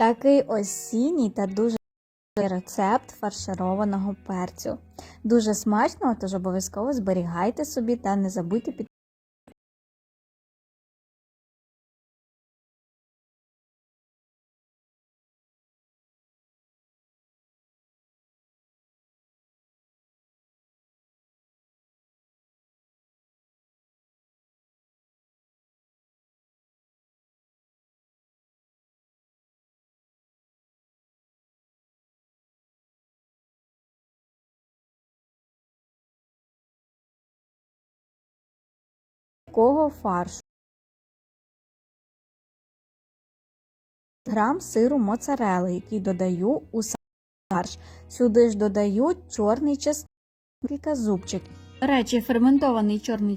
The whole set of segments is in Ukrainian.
Такий осінній та дуже рецепт фаршированого перцю. Дуже смачно, тож обов'язково зберігайте собі та не забудьте під. Такого фаршу. Грам сиру моцарели, який додаю у фарш. Сюди ж додаю чорний чесник, кілька зубчиків. Речі, ферментований чорний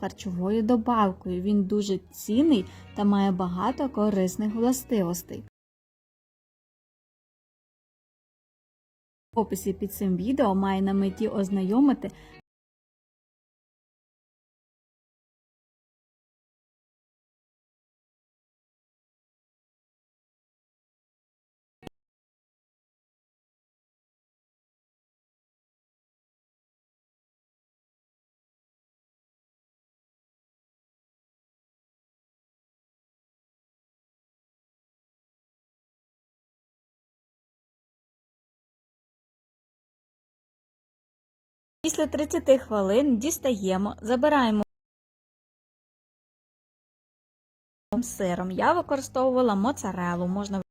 харчовою добавкою. Він дуже цінний та має багато корисних властивостей. Описі під цим відео має на меті ознайомити Після 30 хвилин дістаємо, забираємо сиром. Я використовувала моцарелу, можна